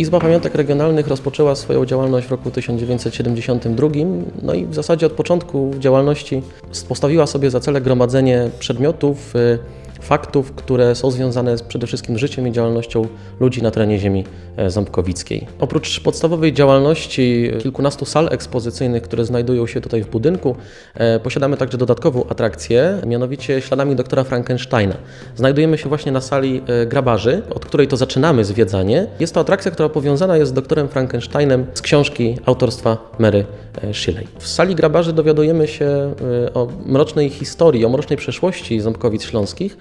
Izba Pamiątek Regionalnych rozpoczęła swoją działalność w roku 1972, no i w zasadzie od początku działalności postawiła sobie za cel gromadzenie przedmiotów, y, faktów, które są związane z, przede wszystkim życiem i działalnością ludzi na terenie ziemi e, ząbkowickiej. Oprócz podstawowej działalności kilkunastu sal ekspozycyjnych, które znajdują się tutaj w budynku, e, posiadamy także dodatkową atrakcję, mianowicie śladami doktora Frankensteina. Znajdujemy się właśnie na sali e, grabarzy, od której to zaczynamy zwiedzanie. Jest to atrakcja, która powiązana jest z doktorem Frankensteinem z książki autorstwa Mary Shelley. W sali grabarzy dowiadujemy się o mrocznej historii, o mrocznej przeszłości ząbkowic śląskich,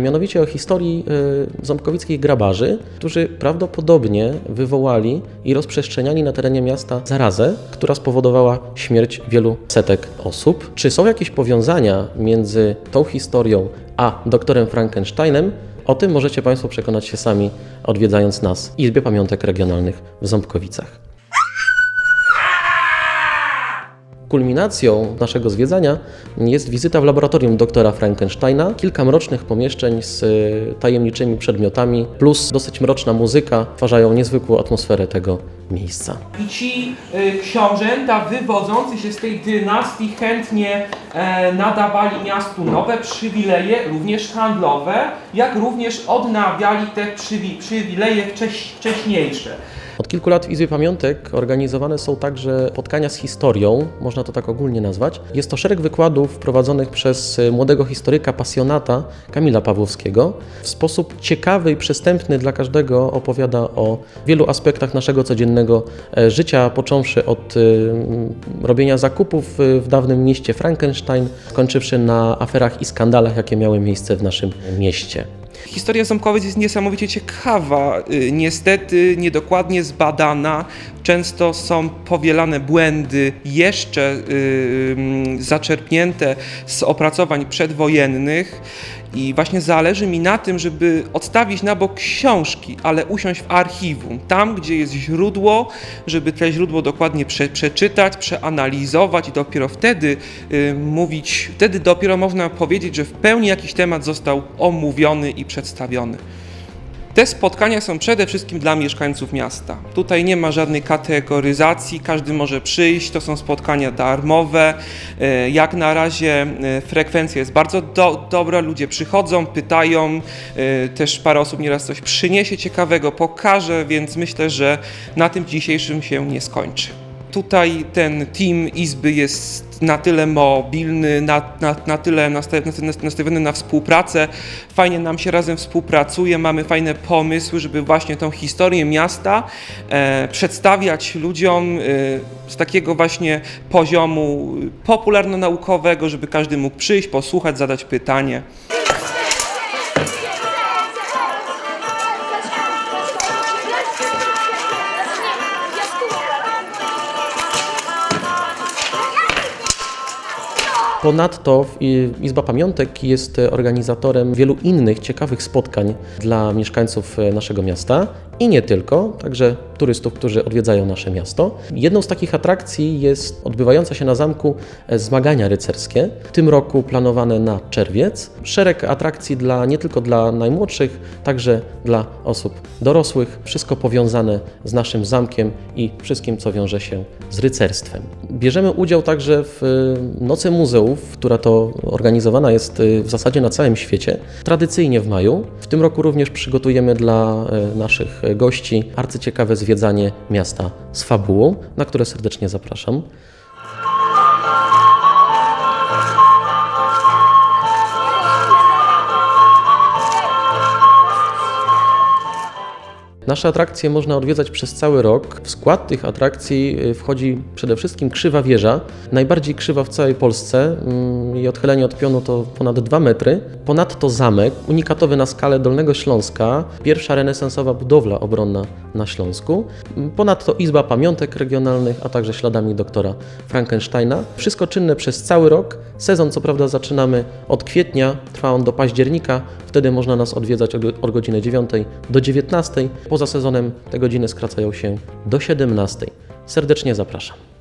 mianowicie o historii e, ząbkowickich grabarzy, którzy prawdopodobnie wywołali i rozprzestrzeniali na terenie miasta zarazę, która spowodowała śmierć wielu setek osób. Czy są jakieś powiązania między tą historią a doktorem Frankensteinem? O tym możecie Państwo przekonać się sami, odwiedzając nas w Izbie Pamiątek Regionalnych w Ząbkowicach. Kulminacją naszego zwiedzania jest wizyta w laboratorium doktora Frankensteina, kilka mrocznych pomieszczeń z y, tajemniczymi przedmiotami, plus dosyć mroczna muzyka stwarzają niezwykłą atmosferę tego miejsca. I ci y, książęta wywodzący się z tej dynastii chętnie e, nadawali miastu nowe przywileje, również handlowe, jak również odnawiali te przywi, przywileje wcześ, wcześniejsze. Od kilku lat w Izbie Pamiątek organizowane są także spotkania z historią, można to tak ogólnie nazwać. Jest to szereg wykładów prowadzonych przez y, młodego historyka, pasjonata Kamila Pawłowskiego. W sposób ciekawy i przystępny dla każdego opowiada o wielu aspektach naszego codziennego e, życia, począwszy od mm, robienia zakupów w dawnym mieście Frankenstein, skończywszy na aferach i skandalach, jakie miały miejsce w naszym mieście. Historia Ząbkowic jest niesamowicie ciekawa, y, niestety niedokładnie zbadana. Często są powielane błędy jeszcze y, mm, zaczerpnięte z opracowań przedwojennych. I właśnie zależy mi na tym, żeby odstawić na bok książki, ale usiąść w archiwum, tam gdzie jest źródło, żeby to źródło dokładnie prze, przeczytać, przeanalizować i dopiero wtedy y, mówić, wtedy dopiero można powiedzieć, że w pełni jakiś temat został omówiony i przedstawiony. Te spotkania są przede wszystkim dla mieszkańców miasta. Tutaj nie ma żadnej kategoryzacji, każdy może przyjść, to są spotkania darmowe. E, Jak na razie e, frekwencja jest bardzo do, dobra, ludzie przychodzą, pytają, e, też parę osób nieraz coś przyniesie ciekawego, pokaże, więc myślę, że na tym dzisiejszym się nie skończy. Tutaj ten team Izby jest na tyle mobilny, na, na, na tyle nastawiony, na współpracę. Fajnie nam się razem współpracuje, mamy fajne pomysły, żeby właśnie tą historię miasta e, przedstawiać ludziom e, z takiego właśnie poziomu popularno-naukowego, żeby każdy mógł przyjść, posłuchać, zadać pytanie. Ponadto Izba Pamiątek jest organizatorem wielu innych ciekawych spotkań dla mieszkańców e, naszego miasta. I nie tylko, także turystów, którzy odwiedzają nasze miasto. Jedną z takich atrakcji jest odbywająca się na zamku e, zmagania rycerskie. W tym roku planowane na czerwiec. Szereg atrakcji dla nie tylko dla najmłodszych, także dla osób dorosłych. Wszystko powiązane z naszym zamkiem i wszystkim, co wiąże się z rycerstwem. Bierzemy udział także w e, Nocy Muzeów, która to organizowana jest e, w zasadzie na całym świecie, tradycyjnie w maju. W tym roku również przygotujemy dla naszych gości arcyciekawe zwiedzanie miasta z fabułą, na które serdecznie zapraszam. Nasze atrakcje można odwiedzać przez cały rok. W skład tych atrakcji y, wchodzi przede wszystkim krzywa wieża, najbardziej krzywa w całej Polsce. Mm, Jej odchylenie od pionu to ponad 2 metry. Ponadto zamek, unikatowy na skalę Dolnego Śląska, pierwsza renesansowa budowla obronna na Śląsku. Mm, Ponadto Izba Pamiątek Regionalnych, a także śladami doktora Frankensteina. Wszystko czynne przez cały rok. Sezon co prawda zaczynamy od kwietnia, trwa on do października. Wtedy można nas odwiedzać od od godziny 9 do 19. Poza sezonem te godziny skracają się do 17. Serdecznie zapraszam.